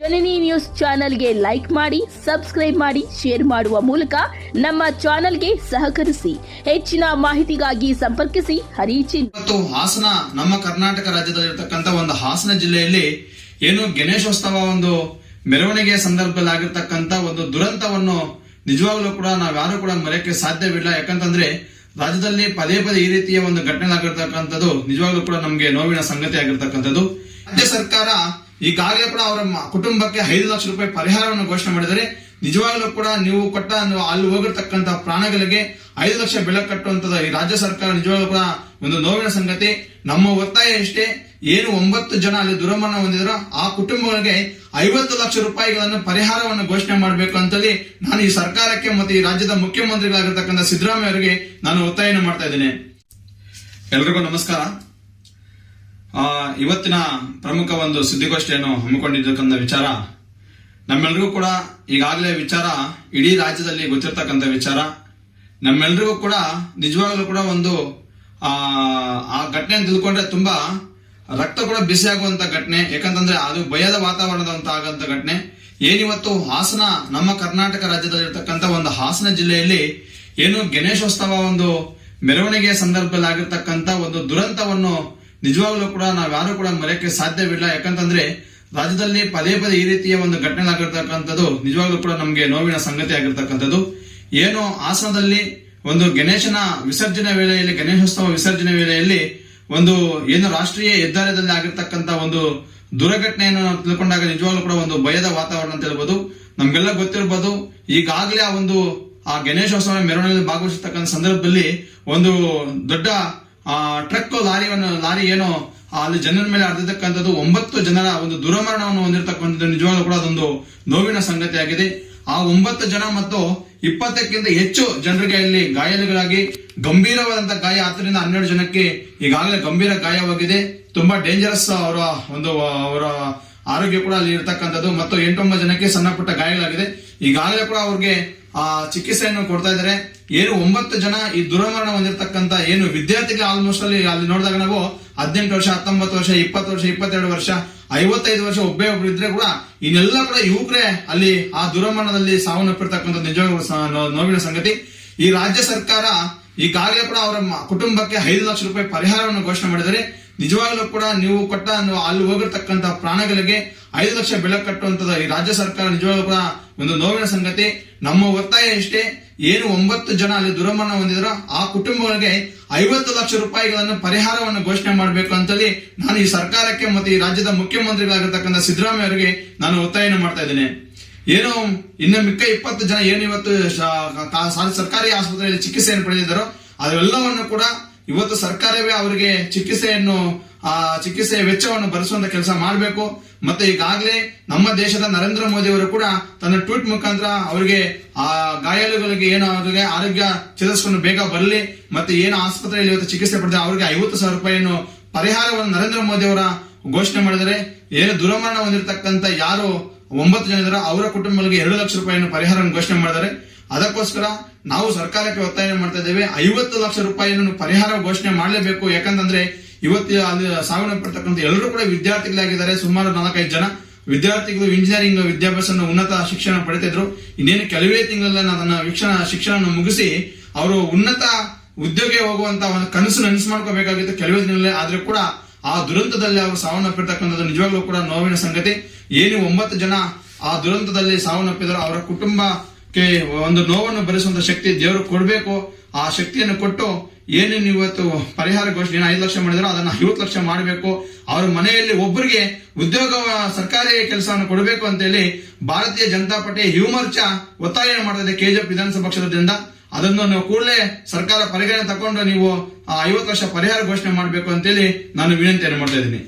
ಜನನಿ news ಚಾನೆಲ್ಗೆ like ಮಾಡಿ, subscribe ಮಾಡಿ, ಶೇರ್ ಮಾಡುವ ಮೂಲಕ ನಮ್ಮ ಚಾನೆಲ್ಗೆ ಸಹಕರಿಸಿ. ಹೆಚ್ಚಿನ ಮಾಹಿತಿಗಾಗಿ ಸಂಪರ್ಕಿಸಿ. ಹರಿಚಿನ್. ಮತ್ತು ಹಾಸನ, ನಮ್ಮ ಕರ್ನಾಟಕ ರಾಜ್ಯದಲ್ಲಿರ್ತಕ್ಕಂಥ ಒಂದು ಹಾಸನ ಜಿಲ್ಲೆಯಲ್ಲಿ ಏನು ಗಣೇಶೋತ್ಸವ ಒಂದು ಮೆರವಣಿಗೆ ಸಂದರ್ಭದಲ್ಲಿ ಆಗಿರ್ತಕ್ಕಂಥ ಒಂದು ದುರಂತವನ್ನು ನಿಜವಾಗ್ಲೂ ಕೂಡ ನಾವ್ಯಾರು ಕೂಡ ಮರೆಯಕ್ಕೆ ಸಾಧ್ಯವಿಲ್ಲ. ಯಾಕಂತಂದ್ರೆ ರಾಜ್ಯದಲ್ಲಿ ಪದೇ ಪದೇ ಈ ರೀತಿಯ ಒಂದು ಘಟನೆ ಆಗಿರ್ತಕ್ಕಂಥದ್ದು ನಿಜವಾಗ್ಲೂ ಕೂಡ ನಮಗೆ ನೋವಿನ ಸಂಗತಿ ಆಗಿರ್ತಕ್ಕಂಥದ್ದು. ರಾಜ್ಯ ಸರ್ಕಾರ ಈಗಾಗಲೇ ಕೂಡ ಅವರ ಕುಟುಂಬಕ್ಕೆ ಐದು ಲಕ್ಷ ರೂಪಾಯಿ ಪರಿಹಾರವನ್ನು ಘೋಷಣೆ ಮಾಡಿದರೆ ನಿಜವಾಗ್ಲೂ ಕೂಡ ನೀವು ಕೊಟ್ಟ ಅಲ್ಲಿ ಹೋಗಿರ್ತಕ್ಕಂತಹ ಪ್ರಾಣಗಳಿಗೆ ಐದು ಲಕ್ಷ ಬೆಲೆ ಕಟ್ಟುವಂತದ ಈ ರಾಜ್ಯ ಸರ್ಕಾರ ನಿಜವಾಗ್ಲೂ ಕೂಡ ಒಂದು ನೋವಿನ ಸಂಗತಿ. ನಮ್ಮ ಒತ್ತಾಯ ಇಷ್ಟೇ, ಏನು ಒಂಬತ್ತು ಜನ ಅಲ್ಲಿ ದುರಮರಣ ಹೊಂದಿದ್ರು ಆ ಕುಟುಂಬಗಳಿಗೆ ಐವತ್ತು ಲಕ್ಷ ರೂಪಾಯಿಗಳನ್ನು ಪರಿಹಾರವನ್ನು ಘೋಷಣೆ ಮಾಡಬೇಕು ಅಂತೇಳಿ ನಾನು ಈ ಸರ್ಕಾರಕ್ಕೆ ಮತ್ತು ಈ ರಾಜ್ಯದ ಮುಖ್ಯಮಂತ್ರಿಗಳಾಗಿರ್ತಕ್ಕಂಥ ಸಿದ್ದರಾಮಯ್ಯ ಅವರಿಗೆ ನಾನು ಒತ್ತಾಯನ ಮಾಡ್ತಾ ಇದ್ದೇನೆ. ಎಲ್ರಿಗೂ ನಮಸ್ಕಾರ. ಇವತ್ತಿನ ಪ್ರಮುಖ ಒಂದು ಸುದ್ದಿಗೋಷ್ಠಿಯನ್ನು ಹಮ್ಮಿಕೊಂಡಿದ್ದಕ್ಕಂಥ ವಿಚಾರ, ನಮ್ಮೆಲ್ರಿಗೂ ಕೂಡ ಈಗಾಗಲೇ ವಿಚಾರ ಇಡೀ ರಾಜ್ಯದಲ್ಲಿ ಗೊತ್ತಿರ್ತಕ್ಕಂಥ ವಿಚಾರ, ನಮ್ಮೆಲ್ರಿಗೂ ಕೂಡ ನಿಜವಾಗ್ಲೂ ಕೂಡ ಒಂದು, ಆ ಘಟನೆ ತಿಳ್ಕೊಂಡ್ರೆ ತುಂಬಾ ರಕ್ತ ಕೂಡ ಬಿಸಿ ಆಗುವಂತ ಘಟನೆ, ಯಾಕಂತಂದ್ರೆ ಅದು ಭಯದ ವಾತಾವರಣದಂತ ಆಗಂತ ಘಟನೆ. ಏನಿವತ್ತು ಹಾಸನ, ನಮ್ಮ ಕರ್ನಾಟಕ ರಾಜ್ಯದಲ್ಲಿರ್ತಕ್ಕಂಥ ಒಂದು ಹಾಸನ ಜಿಲ್ಲೆಯಲ್ಲಿ ಏನು ಗಣೇಶೋತ್ಸವ ಒಂದು ಮೆರವಣಿಗೆ ಸಂದರ್ಭದಲ್ಲಿ ಆಗಿರ್ತಕ್ಕಂಥ ಒಂದು ದುರಂತವನ್ನು ನಿಜವಾಗ್ಲೂ ಕೂಡ ನಾವು ಯಾರು ಕೂಡ ಮರೆಯಕ್ಕೆ ಸಾಧ್ಯವಿಲ್ಲ. ಯಾಕಂತಂದ್ರೆ ರಾಜ್ಯದಲ್ಲಿ ಪದೇ ಪದೇ ಈ ರೀತಿಯ ಒಂದು ಘಟನೆ ಆಗಿರ್ತಕ್ಕಂಥದ್ದು ನಿಜವಾಗ್ಲೂ ಕೂಡ ನಮಗೆ ನೋವಿನ ಸಂಗತಿ ಆಗಿರ್ತಕ್ಕಂಥದ್ದು. ಏನು ಹಾಸನದಲ್ಲಿ ಒಂದು ಗಣೇಶನ ವಿಸರ್ಜನೆ ವೇಳೆಯಲ್ಲಿ, ಗಣೇಶೋತ್ಸವ ವಿಸರ್ಜನೆ ವೇಳೆಯಲ್ಲಿ ಒಂದು ಏನು ರಾಷ್ಟ್ರೀಯ ಹೆದ್ದಾರದಲ್ಲಿ ಆಗಿರ್ತಕ್ಕಂಥ ಒಂದು ದುರಘಟನೆಯನ್ನು ತಿಳ್ಕೊಂಡಾಗ ನಿಜವಾಗ್ಲೂ ಕೂಡ ಒಂದು ಭಯದ ವಾತಾವರಣ ಅಂತ ಹೇಳ್ಬೋದು. ನಮ್ಗೆಲ್ಲ ಗೊತ್ತಿರ್ಬೋದು. ಈಗಾಗಲೇ ಆ ಒಂದು ಆ ಗಣೇಶೋತ್ಸವ ಮೆರವಣಿಗೆಯಲ್ಲಿ ಭಾಗವಹಿಸತಕ್ಕಂಥ ಸಂದರ್ಭದಲ್ಲಿ ಒಂದು ದೊಡ್ಡ ಟ್ರಕ್ ಲಾರಿಯನ್ನು ಲಾರಿ ಏನೋ, ಆ, ಅಲ್ಲಿ ಜನರ ಮೇಲೆ ಹರಿದಿರ್ತಕ್ಕಂಥದ್ದು ಒಂಬತ್ತು ಜನರ ಒಂದು ದುರಮರಣವನ್ನು ಹೊಂದಿರತಕ್ಕಂಥದ್ದು ನಿಜವಾಗ್ಲೂ ಕೂಡ ಅದೊಂದು ನೋವಿನ ಸಂಗತಿಯಾಗಿದೆ. ಆ ಒಂಬತ್ತು ಜನ ಮತ್ತು ಇಪ್ಪತ್ತಕ್ಕಿಂತ ಹೆಚ್ಚು ಜನರಿಗೆ ಇಲ್ಲಿ ಗಾಯಗಳಾಗಿ ಗಂಭೀರವಾದಂತಹ ಗಾಯ. ಹತ್ತರಿಂದ ಹನ್ನೆರಡು ಜನಕ್ಕೆ ಈಗಾಗಲೇ ಗಂಭೀರ ಗಾಯವಾಗಿದೆ. ತುಂಬಾ ಡೇಂಜರಸ್ ಅವರ ಒಂದು, ಅವರ ಆರೋಗ್ಯ ಕೂಡ ಅಲ್ಲಿ ಇರತಕ್ಕಂಥದ್ದು. ಮತ್ತು ಎಂಟೊಂಬತ್ತು ಜನಕ್ಕೆ ಸಣ್ಣ ಪುಟ್ಟ ಗಾಯಗಳಾಗಿದೆ. ಈಗಾಗಲೇ ಕೂಡ ಅವ್ರಿಗೆ, ಆ, ಚಿಕಿತ್ಸೆಯನ್ನು ಕೊಡ್ತಾ ಇದ್ದಾರೆ. ಏನು ಒಂಬತ್ತು ಜನ ಈ ದುರಮರಣ ಹೊಂದಿರತಕ್ಕಂತ ಏನು ವಿದ್ಯಾರ್ಥಿಗಳು ಆಲ್ಮೋಸ್ಟ್ ಅಲ್ಲಿ ಅಲ್ಲಿ ನೋಡಿದಾಗ ನಾವು ಹದಿನೆಂಟು ವರ್ಷ, ಹತ್ತೊಂಬತ್ತು ವರ್ಷ, ಇಪ್ಪತ್ತು ವರ್ಷ, ಇಪ್ಪತ್ತೆರಡು ವರ್ಷ, ಐವತ್ತೈದು ವರ್ಷ ಒಬ್ಬೇ ಒಬ್ರು ಇದ್ರೆ ಕೂಡ ಇನ್ನೆಲ್ಲ ಕೂಡ ಯುವಕರೇ ಅಲ್ಲಿ ಆ ದುರಮರಣದಲ್ಲಿ ಸಾವನ್ನಪ್ಪಿರ್ತಕ್ಕಂಥ ನಿಜವಾಗ್ಲೂ ನೋವಿನ ಸಂಗತಿ. ಈ ರಾಜ್ಯ ಸರ್ಕಾರ ಈಗಾಗಲೇ ಕೂಡ ಅವರ ಕುಟುಂಬಕ್ಕೆ ಐದು ಲಕ್ಷ ರೂಪಾಯಿ ಪರಿಹಾರವನ್ನು ಘೋಷಣೆ ಮಾಡಿದರೆ ನಿಜವಾಗ್ಲೂ ಕೂಡ ನೀವು ಕೊಟ್ಟ ಅಲ್ಲಿ ಹೋಗಿರ್ತಕ್ಕಂಥ ಪ್ರಾಣಗಳಿಗೆ ಐದು ಲಕ್ಷ ಬೆಲೆ ಕಟ್ಟುವಂತದ ಈ ರಾಜ್ಯ ಸರ್ಕಾರ ನಿಜವಾಗ್ಲೂ ಕೂಡ ಒಂದು ನೋವಿನ ಸಂಗತಿ. ನಮ್ಮ ಒತ್ತಾಯ ಇಷ್ಟೇ. ಏನು ಒಂಬತ್ತು ಜನ ಅಲ್ಲಿ ದುರಮರಣ ಹೊಂದಿದ್ರು ಆ ಕುಟುಂಬಗಳಿಗೆ ಐವತ್ತು ಲಕ್ಷ ರೂಪಾಯಿಗಳನ್ನು ಪರಿಹಾರವನ್ನು ಘೋಷಣೆ ಮಾಡಬೇಕು ಅಂತೇಳಿ ನಾನು ಈ ಸರ್ಕಾರಕ್ಕೆ ಮತ್ತು ಈ ರಾಜ್ಯದ ಮುಖ್ಯಮಂತ್ರಿಗಳಾಗಿರ್ತಕ್ಕಂಥ ಸಿದ್ದರಾಮಯ್ಯ ಅವರಿಗೆ ನಾನು ಒತ್ತಾಯನ ಮಾಡ್ತಾ ಇದ್ದೇನೆ. ಏನು ಇನ್ನು ಮಿಕ್ಕ ಇಪ್ಪತ್ತು ಜನ ಏನು ಇವತ್ತು ಸರ್ಕಾರಿ ಆಸ್ಪತ್ರೆಯಲ್ಲಿ ಚಿಕಿತ್ಸೆಯನ್ನು ಪಡೆದಿದ್ದಾರೋ ಅದೆಲ್ಲವನ್ನು ಕೂಡ ಇವತ್ತು ಸರ್ಕಾರವೇ ಅವರಿಗೆ ಚಿಕಿತ್ಸೆಯನ್ನು ಆ ಚಿಕಿತ್ಸೆಯ ವೆಚ್ಚವನ್ನು ಭರಿಸುವಂತ ಕೆಲಸ ಮಾಡಬೇಕು. ಮತ್ತೆ ಈಗಾಗಲೇ ನಮ್ಮ ದೇಶದ ನರೇಂದ್ರ ಮೋದಿ ಅವರು ಕೂಡ ತನ್ನ ಟ್ವೀಟ್ ಮುಖಾಂತರ ಅವರಿಗೆ ಆ ಗಾಯಾಳುಗಳಿಗೆ ಏನು ಆರೋಗ್ಯ ಚೇತರಿಸಿಕೊಂಡು ಬೇಗ ಬರಲಿ, ಮತ್ತೆ ಏನು ಆಸ್ಪತ್ರೆಯಲ್ಲಿ ಇವತ್ತು ಚಿಕಿತ್ಸೆ ಪಡೆದ ಅವರಿಗೆ ಐವತ್ತು ಸಾವಿರ ರೂಪಾಯಿಯನ್ನು ಪರಿಹಾರವನ್ನು ನರೇಂದ್ರ ಮೋದಿ ಅವರ ಘೋಷಣೆ ಮಾಡಿದರೆ, ಏನು ದುರಮರಣ ಹೊಂದಿರತಕ್ಕಂತ ಯಾರು ಒಂಬತ್ತು ಜನ ಇದ್ದಾರೆ ಅವರ ಕುಟುಂಬಗಳಿಗೆ ಎರಡು ಲಕ್ಷ ರೂಪಾಯಿಯನ್ನು ಪರಿಹಾರ ಘೋಷಣೆ ಮಾಡಿದ್ದಾರೆ ಅದಕ್ಕೋಸ್ಕರ ನಾವು ಸರ್ಕಾರಕ್ಕೆ ಒತ್ತಾಯ ಮಾಡ್ತಾ ಇದ್ದೇವೆ, ಐವತ್ತು ಲಕ್ಷ ರೂಪಾಯಿಯನ್ನು ಪರಿಹಾರ ಘೋಷಣೆ ಮಾಡಲೇಬೇಕು. ಯಾಕಂತಂದ್ರೆ ಇವತ್ತು ಅಲ್ಲಿ ಸಾವನ್ನಪ್ಪಿರ್ತಕ್ಕಂಥ ಎಲ್ಲರೂ ಕೂಡ ವಿದ್ಯಾರ್ಥಿಗಳಾಗಿದ್ದಾರೆ. ಸುಮಾರು ನಾಲ್ಕೈದು ಜನ ವಿದ್ಯಾರ್ಥಿಗಳು ಇಂಜಿನಿಯರಿಂಗ್ ವಿದ್ಯಾಭ್ಯಾಸ ಉನ್ನತ ಶಿಕ್ಷಣ ಪಡಿತಿದ್ರು ಇನ್ನೇನು ಕೆಲವೇ ತಿಂಗಳಲ್ಲಿ ಅದನ್ನ ಶಿಕ್ಷಣ ಶಿಕ್ಷಣ ಮುಗಿಸಿ ಅವರು ಉನ್ನತ ಉದ್ಯೋಗ ಹೋಗುವಂತ ಒಂದು ಕನಸು ನನಸು ಮಾಡ್ಕೋಬೇಕಾಗಿತ್ತು ಕೆಲವೇ ದಿನಗಳೇ ಆದ್ರೆ ಕೂಡ ಆ ದುರಂತದಲ್ಲಿ ಅವರು ಸಾವನ್ನಪ್ಪಿರ್ತಕ್ಕಂಥದ್ದು ನಿಜವಾಗ್ಲೂ ಕೂಡ ನೋವಿನ ಸಂಗತಿ. ಏನು ಒಂಬತ್ತು ಜನ ಆ ದುರಂತದಲ್ಲಿ ಸಾವನ್ನಪ್ಪಿದ್ರು. ಅವರ ಕುಟುಂಬಕ್ಕೆ ಒಂದು ನೋವನ್ನು ಭರಿಸುವಂತ ಶಕ್ತಿ ದೇವರು ಕೊಡಬೇಕು. ಆ ಶಕ್ತಿಯನ್ನು ಕೊಟ್ಟು ಏನೇನು ಇವತ್ತು ಪರಿಹಾರ ಘೋಷಣೆ ಐದು ಲಕ್ಷ ಮಾಡಿದ್ರು ಅದನ್ನ ಐವತ್ತು ಲಕ್ಷ ಮಾಡಬೇಕು. ಅವರ ಮನೆಯಲ್ಲಿ ಒಬ್ಬರಿಗೆ ಉದ್ಯೋಗ, ಸರ್ಕಾರಿ ಕೆಲಸವನ್ನು ಕೊಡಬೇಕು ಅಂತೇಳಿ ಭಾರತೀಯ ಜನತಾ ಪಾರ್ಟಿ ಯುವಮೋರ್ಚಾ ಒತ್ತಾಯ ಮಾಡಿದೆ ಕೆಜೆಪಿ ವಿಧಾನಸಭಾ ಕ್ಷೇತ್ರದಿಂದ. ಅದನ್ನು ನಾವು ಕೂಡಲೇ ಸರ್ಕಾರ ಪರಿಗಣನೆ ತಕೊಂಡು ನೀವು ಐವತ್ತು ಲಕ್ಷ ಪರಿಹಾರ ಘೋಷಣೆ ಮಾಡಬೇಕು ಅಂತೇಳಿ ನಾನು ವಿನಂತಿಯನ್ನು ಮಾಡ್ತಾ ಇದ್ದೀನಿ.